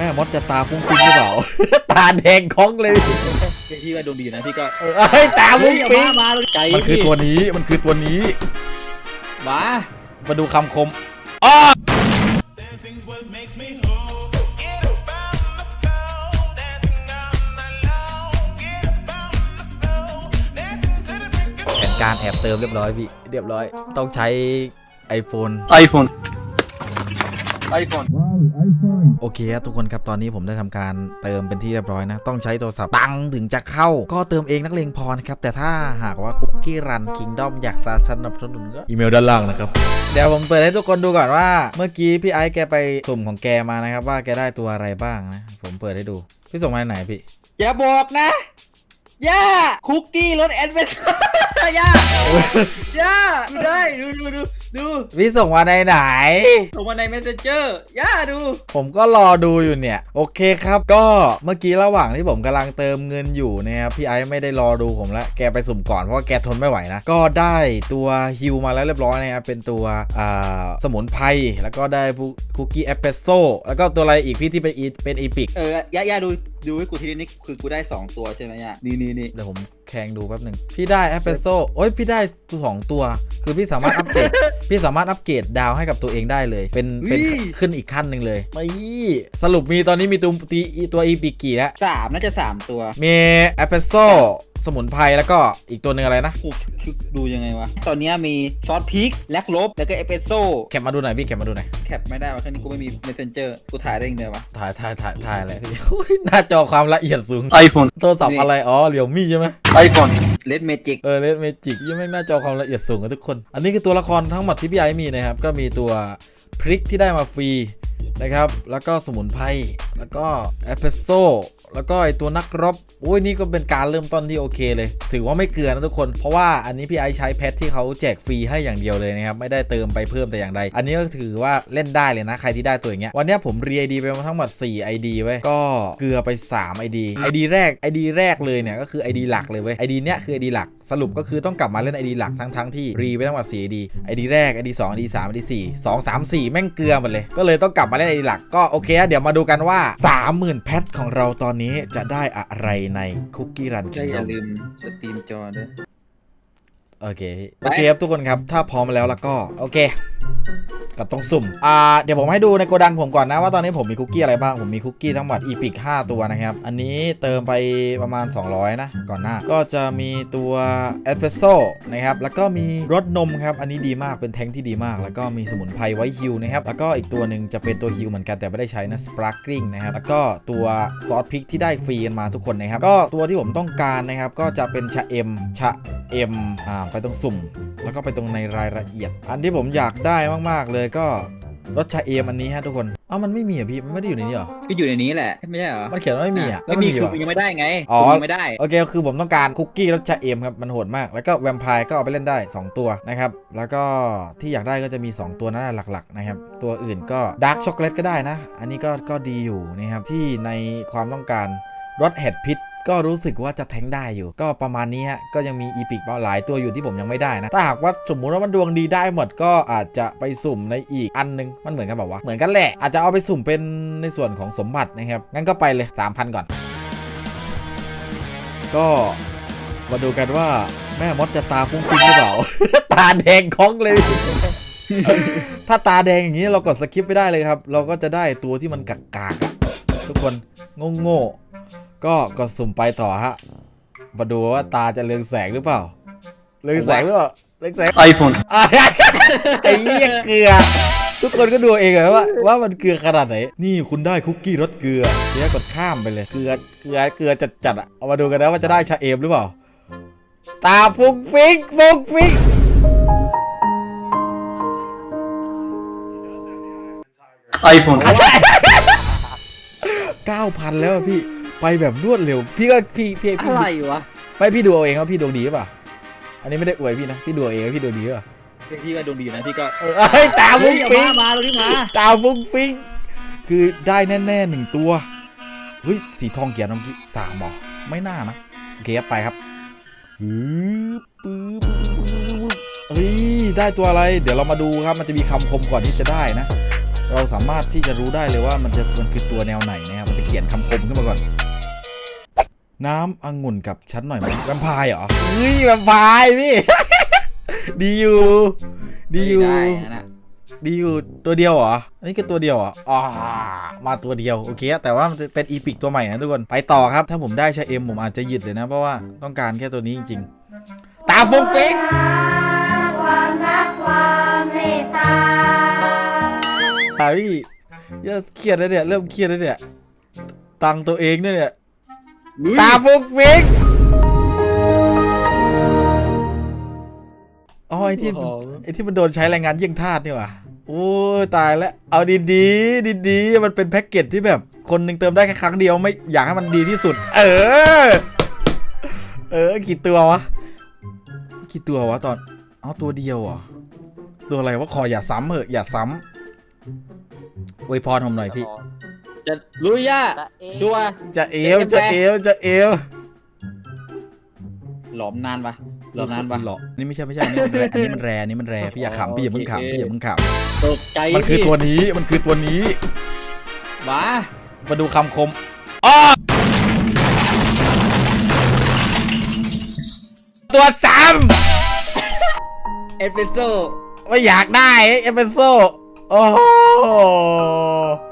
แม่มดจะตาฟุ้งฟิ้งหรือเปล่า ตาแดงค้องเลยพี่ก็ดวงดีนะพี่ก็เออเอ้ยตาเฮ้ฟุ้ยงอย่าฟิ้งมามาใจมันคือพี่ตัวนี้มันคือตัวนี้มามาดูคำคมอ้อแผนการแอบเติมเรียบร้อยพี่ เรียบร้อย ต้องใช้ iPhone iPhone iPhone โอเคครับทุกคนครับตอนนี้ผมได้ทำการเติมเป็นที่เรียบร้อยนะ ต้องใช้โทรศัพท์ตังค์ถึงจะเข้า ก็เติมเองนักเลงพอนะครับ แต่ถ้าหากว่าคุกกี้รันคิงดอมอยากจะสนับสนุนก็อีเมลด้านล่างนะครับ เดี๋ยวผมเปิดให้ทุกคนดูก่อนว่า เมื่อกี้พี่ไอซ์แกไปสุ่มของแกมานะครับ ว่าแกได้ตัวอะไรบ้างนะ ผมเปิดให้ดู พี่ส่งมาไหนพี่อย่าบอกนะย่าคุกกี้รสแอนเวนย่าย่าดูได้ดูดูดู ดูพี่ส่งมาในไหน ส่งมาใน messenger ย่าดู ผมก็รอดูอยู่เนี่ย โอเคครับ ก็เมื่อกี้ระหว่างที่ผมกำลังเติมเงินอยู่นะครับพี่ไอซ์ไม่ได้รอดูผมแล้วแกไปสุ่มก่อนเพราะว่าแกทนไม่ไหวนะ ก็ได้ตัวฮิวมาแล้วเรียบร้อยนะครับเป็นตัวอ่าสมุนไพรแล้วก็ได้คุกกี้เอสเปรสโซ่แล้วก็ตัวอะไรอีกพี่ที่เป็นอีเป็นอีพิกเออย่าย่าดูดูให้กูทีนี้คือกูได้ 2 ตัวใช่ไหมย่านี่นี่นี่เดี๋ยวผม แข่งดูแป๊บหนึ่งพี่ได้เอสเปรสโซ่โอ้ยพี่ได้สองตัว คือพี่สามารถอัปเกรดพี่สามารถอัปเกรดดาวให้กับตัวเองได้เลย เป็นเป็นขึ้นอีกขั้นหนึ่งเลยไม่สรุปมีตอนนี้มีตัวตีตัวอีพิกกี่แล้วสามน่าจะสามตัวมีเอสเปรสโซ สมุนไพรแล้วก็อีกตัวหนึ่งอะไรนะกูคือดูยังไงวะ ตอนนี้มีซอสพริกแลกลบ แล้วก็เอสเปรสโซ่ แคปมาดูหน่อยพี่แคปมาดูหน่อยแคปไม่ได้วะแค่นี้กูไม่มี messenger กูถ่ายได้ยังไงวะ ถ่ายถ่ายถ่ายถ่ายอะไรพี่โอ้ยหน้าจอความละเอียดสูง iPhone โทรศัพท์อะไรอ๋อเหลียวมี่ใช่ไหม iPhone เลดเมจิกเออเลดเมจิกยังไม่งหน้าจอความละเอียดสูงกันทุกคน อันนี้คือตัวละครทั้งหมดที่พี่ไอซ์มีนะครับก็มีตัวพริกที่ได้มาฟรี นะครับ แล้วก็สมุนไพร แล้วก็เอสเปโซแล้วก็ไอตัวนักรบโอ้ยนี่ก็เป็นการเริ่มต้นที่โอเคเลย ถือว่าไม่เกลือนะทุกคน เพราะว่าอันนี้พี่ไอใช้แพทที่เขาแจกฟรีให้อย่างเดียวเลยนะครับ ไม่ได้เติมไปเพิ่มแต่อย่างใด อันนี้ก็ถือว่าเล่นได้เลยนะ ใครที่ได้ตัวอย่างเงี้ย วันนี้ผมเรีไอดีไปทั้งหมด 4 ID ไว้ ก็เกลือไป 3 ID ID แรก ID แรกเลยเนี่ยก็คือ ID หลักเลยเว้ย ID เนี้ยคือ ID หลัก สรุปก็คือต้องกลับมาเล่น ID หลักทั้งทั้งที่รีไปทั้งหมด4 ID ID แรก ID 2 ID 3 ID 4 2 3 4 แม่งเกลือหมดเลย ก็เลยต้องกลับมาเล่น ID หลักก็โอเคอะเดี๋ยวมาดูกันว่า 30,000 แพทของเราตอนนี้จะได้อะไรในคุกกี้รันก็อย่าลืมสตรีมจอด้วยโอเคโอเคครับทุกคนครับ ถ้าพร้อมแล้วแล้วก็ โอเค ก็ต้องสุ่ม อ่า เดี๋ยวผมให้ดูในโกดังผมก่อนนะว่าตอนนี้ผมมีคุกกี้อะไรบ้าง ผมมีคุกกี้ทั้งหมดอีพิก5ตัวนะครับ อันนี้เติมไปประมาณ 200 นะ ก่อนหน้า ก็จะมีตัวเอสเ e รสโซ่นะครับ แล้วก็มีรสนมครับ อันนี้ดีมาก เป็นแท้งที่ดีมาก แล้วก็มีสมุนไพรไว้ฮิวนะครับ แล้วก็อีกตัวหนึ่งจะเป็นตัวฮิวเหมือนกันแต่ไม่ได้ใช้นะ สปาร์กริงนะครับ แล้วก็ตัวซอสพริกที่ได้ฟรีกันมาทุกคนนะครับ ก็ตัวที่ผมต้องการนะครับ ก็จะเป็นชะเอ็ม ชะเอ็ม อ่า ไปตรงสุ่ม แล้วก็ไปตรงในรายละเอียด อันที่ผมอยากได้มากๆเลยก็รสชาเอมอันนี้ฮะทุกคนเอ้ามันไม่มีอะพี่ มันไม่ได้อยู่ในนี้เหรอ ก็อยู่ในนี้แหละ ไม่ใช่เหรอ มันเขียนว่าไม่มีอะไม่มีแล้วคือวะมึงยังไม่ได้ไงอ๋อกูยังไม่ได้ โอเค คือผมต้องการคุกกี้รสชาเอมครับ มันโหดมาก แล้วก็แวมไพร์ก็เอาไปเล่นได้ 2 ตัวนะครับ แล้วก็ที่อยากได้ก็จะมี 2 ตัวนั่นแหละหลักๆนะครับ ตัวอื่นก็ดาร์กช็อกโกแลตก็ได้นะ อันนี้ก็ก็ดีอยู่นะครับ ที่ในความต้องการรสเห็ดพิษ ก็รู้สึกว่าจะแทงได้อยู่ ก็ประมาณนี้ฮะก็ยังมีอีพิกหลายตัวอยู่ที่ผมยังไม่ได้นะ ถ้าหากว่าสมมุติว่ามันดวงดีได้หมดก็อาจจะไปสุ่มในอีกอันนึง มันเหมือนกันแบบว่าเหมือนกันแหละ อาจจะเอาไปสุ่มเป็นในส่วนของสมบัตินะครับ งั้นก็ไปเลย 3,000 ก่อน ก็มาดูกันว่าแม่มดจะตาฟุ้งฟิ้งหรือเปล่า ตาแดงค้องเลย ถ้าตาแดงอย่างนี้เรากดสคิปไปได้เลยครับ เราก็จะได้ตัวที่มันกากๆทุกคนโง่ๆ ก็กดสุ่มไปต่อฮะ มาดูว่าตาจะเรืองแสงหรือเปล่า เรืองแสงหรือเปล่า เรืองแสง iPhone อะไอ้เหี้ยเกลือ ทุกคนก็ดูเองเลยว่าว่ามันเกลือขนาดไหน นี่คุณได้คุกกี้รสเกลือเดี๋ยวกดข้ามไปเลย เกลือ เกลือ เกลือจัดจัดๆอะเอามาดูกันนะว่าจะได้ชาเอมหรือเปล่า ตาฟุ้งฟิ้งฟุ้งฟิ้ง iPhone เก้าพันแล้วอะพี่ ไปแบบรวดเร็ว พี่ก็พี่พี่พี่อะไรวะไปพี่ดูเอาเองว่าพี่ดวงดีหรือเปล่าอันนี้ไม่ได้อวยพี่นะพี่ดูเอาเองว่าพี่ดวงดีหรือเปล่าพี่ก็ดวงดีนะพี่ก็เออเฮ้ยตาเฮ้ฟุ้ยงอย่าฟิ้มางมาดูนี่มาตาฟุ้งฟิ้งคือได้แน่ๆหนึ่งตัวเฮ้ยสีทองเกียร์น้องกี้สามเหรอไม่น่านะโอเคครับไปครับฮึบปึ๊บปึ๊บปึ๊บปึ๊บปึ๊บเฮ้ยได้ตัวอะไร เดี๋ยวเรามาดูครับมันจะมีคำคมก่อนที่จะได้นะ เราสามารถที่จะรู้ได้เลยว่ามันจะมันคือตัวแนวไหนนะครับมันจะเขียนคำคมขึ้นมาก่อน น้ำองุ่นกับฉันหน่อยไหมแวมไพร์เหรอเฮ้ยแวมไพร์พี่ ดีอยู่ดีอยู่ได้นะดีอยู่ตัวเดียวเหรอ อันนี้คือตัวเดียวเหรออ่ามาตัวเดียวโอเค แต่ว่ามันจะเป็นอีพิกตัวใหม่นะทุกคน ไปต่อครับ ถ้าผมได้ชาเอ็มผมอาจจะหยุดเลยนะ เพราะว่าต้องการแค่ตัวนี้จริงๆ ตาฟงเฟงความรักความเมตตาตาพี่อย่าเครียดแล้วเนี่ย เริ่มเครียดแล้วเนี่ย ตังค์ตัวเองเนี่ยเนี่ย ลุยตาฟงเฟงอ๋อไอที่โอ้โหไอที่มันโดนใช้แรงงานเยี่ยงทาสนี่หว่าโอ้ยตายแล้ว เอาดีๆดีๆมันเป็นแพ็กเกจที่แบบคนหนึ่งเติมได้แค่ครั้งเดียวไม่อยากให้มันดีที่สุด เออ เออกี่ตัววะกี่ตัววะตอนเอาตัวเดียวเหรอตัวอะไรวะขออย่าซ้ำเหอะอย่าซ้ำอวยพรผมหน่อยพี่ จะลุยย่าชัวร์จะเอวจะเอวจะเอวหลอมนานปะหลอมนานปะหรอนี่ไม่ใช่ไม่ใช่อันนี้มันแรอันนี้มันแรอันนี้มันแรพี่อย่าขำพี่อย่าเพิ่งโอเคขำพี่อย่าเพิ่งขตกใจำมันคือตัวนี้มันคือตัวนี้ บ้ามาดูคำคมอ้อตัวซ้เอสเปรสโซ่ำไม่อยากได้เอสเปนโซโอ้โห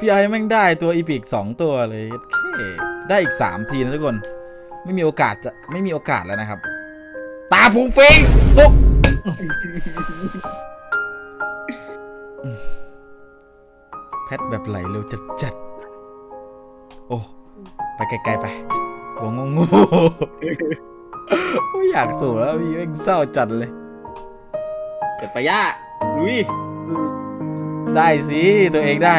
พี่ไอ้แม่งได้ตัวอีพิกสองตัวเลยโอเคได้อีกสามทีนะทุกคน ไม่มีโอกาสจะไม่มีโอกาสแล้วนะครับ ตาฟุ้งฟิงตุ๊กแพทแบบไหลเร็วจัดจัดๆโอ้ไปไกลๆไปตัวงงๆไม่อยากสูแล้วพี่แม่งเศร้าจัดเลยเกิดไปย่าลุยได้สิ ตัวเองได้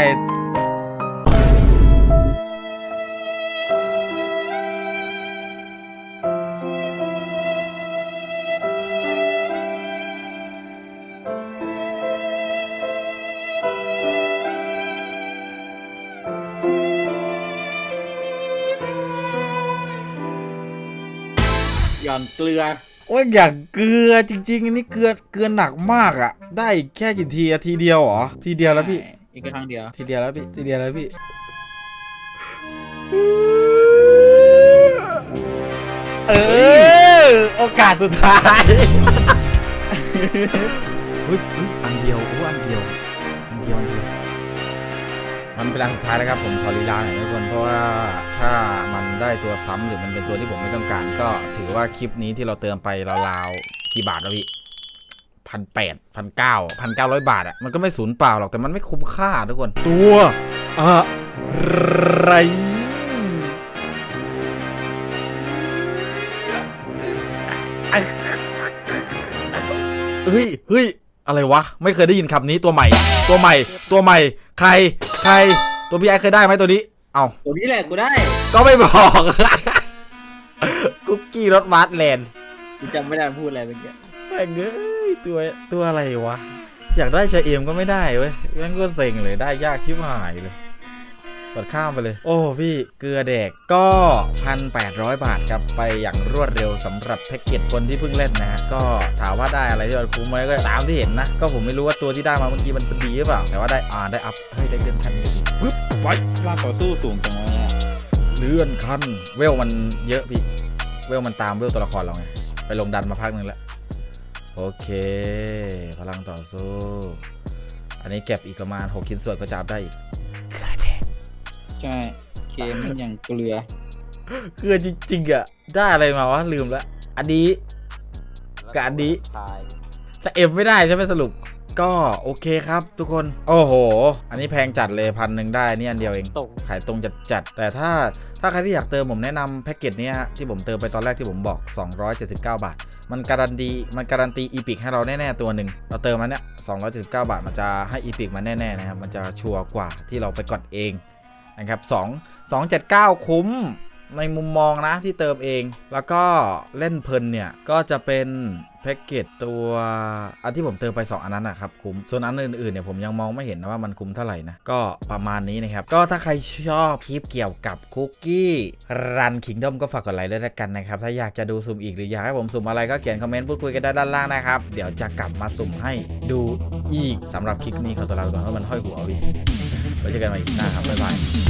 ย่อนเกลือโอ้ยอยากเกลือจริงๆอันนี้เกลือเกลือหนักมากอะได้แค่กี่ทีอะทีเดียวเหรอทีเดียวแล้วพี่ อีกแค่ครั้งเดียว ทีเดียวแล้วพี่ทีเดียวแล้วพี่เออโอกาสสุดท้ายเฮ้ยเฮ้ยอันเดียวโอ้อันเดียวอันเดียวอันเดียว มันเป็นอันสุดท้ายแล้วครับผมขอลีลาหน่อยทุกคนเพราะว่าถ้ามันได้ตัวซ้ำหรือมันเป็นตัวที่ผมไม่ต้องการ ก็ถือว่าคลิปนี้ที่เราเติมไปราวๆกี่บาทแล้วพี่พันแปดพันเก้าพันเก้าร้อยบาทอะมันก็ไม่สูญเปล่าหรอกแต่มันไม่คุ้มค่าทุกคน ตัวอะไรเฮ้ยเฮ้ยอะไรวะ ไม่เคยได้ยินคำนี้ตัวใหม่ ตัวใหม่ ตัวใหม่ ใคร ใครตัวพี่ไอเคยได้ไหมตัวนี้ เอาตัวนี้แหละกูได้ก็ไม่บอก คุกกี้รสมาร์ทแลนด์กูจำไม่ได้พูดอะไรเมื่อกี้แม่งเอ้ยตัวตัวอะไรวะ อยากได้ชาเอมก็ไม่ได้เว้ยแม่งก็เซ็งเลยได้ยากชิบหายเลย กดข้ามไปเลย โอ้พี่เกลือแดกก็ 1,800 บาทครับไปอย่างรวดเร็วสำหรับแพ็กเกจคนที่เพิ่งเล่นนะฮะก็ถามว่าได้อะไรที่มันคุ้มไหมก็ตามที่เห็นนะ ก็ผมไม่รู้ว่าตัวที่ได้มาเมื่อกี้มันเป็นดีหรือเปล่า แต่ว่าได้อ่าได้อัพเฮ้ยได้เลื่อนขั้นนี้ดีปึ๊บไว้ว่าต่อสู้สูงจังเลยอะเลื่อนขั้นเวลมันเยอะพี่เวลมันตามเวลตัวละครเราไงไปลงดันมาพักหนึ่งแล้วโอเคพลังต่อสู้ อันนี้เก็บอีกประมาณ6ชิ้นส่วนก็จะอัพได้อีกเกลือแดก ใช่ เกมมันอย่างเกลือ เกลือจริงๆอะ ได้อะไรมาวะลืมละ อันนี้ กับอันนี้จะเอ็มไม่ได้ใช่ไหมสรุป ก็โอเคครับทุกคน โอ้โห อันนี้แพงจัดเลยพันหนึ่งได้นี่อันเดียวเองตรงขายตรงจัดจัดๆแต่ถ้าถ้าใครที่อยากเติมผมแนะนำแพ็กเกจเนี้ยฮะที่ผมเติมไปตอนแรกที่ผมบอก 279 บาท มันการันตีมันการันตีอีพิกให้เราแน่ๆตัวหนึ่งเราเติมมันเนี้ย279 บาทมันจะให้อีพิกมาแน่ๆนะครับมันจะชัวร์กว่าที่เราไปกดเอง นะครับ2 279 คุ้มในมุมมองนะที่เติมเอง แล้วก็เล่นเพลินเนี่ย ก็จะเป็นแพ็กเกจตัวอันที่ผมเติมไป 2 อันนั้นนะครับคุ้ม ส่วนอันอื่นๆเนี่ยผมยังมองไม่เห็นนะว่ามันคุ้มเท่าไหร่นะ ก็ประมาณนี้นะครับ ก็ถ้าใครชอบคลิปเกี่ยวกับคุกกี้รันคิงดอมก็ฝากกดไลค์ด้วยละกันนะครับ ถ้าอยากจะดูสุ่มอีกหรืออยากให้ผมสุ่มอะไรก็เขียนคอมเมนต์พูดคุยกันได้ด้านล่างนะครับ เดี๋ยวจะกลับมาสุ่มให้ดูอีกสำหรับคลิปนี้ขอตัวลาไปก่อนเพราะมันห้อยหัววิไว้เจอกันใหม่คลิปหน้าครับบ๊ายบาย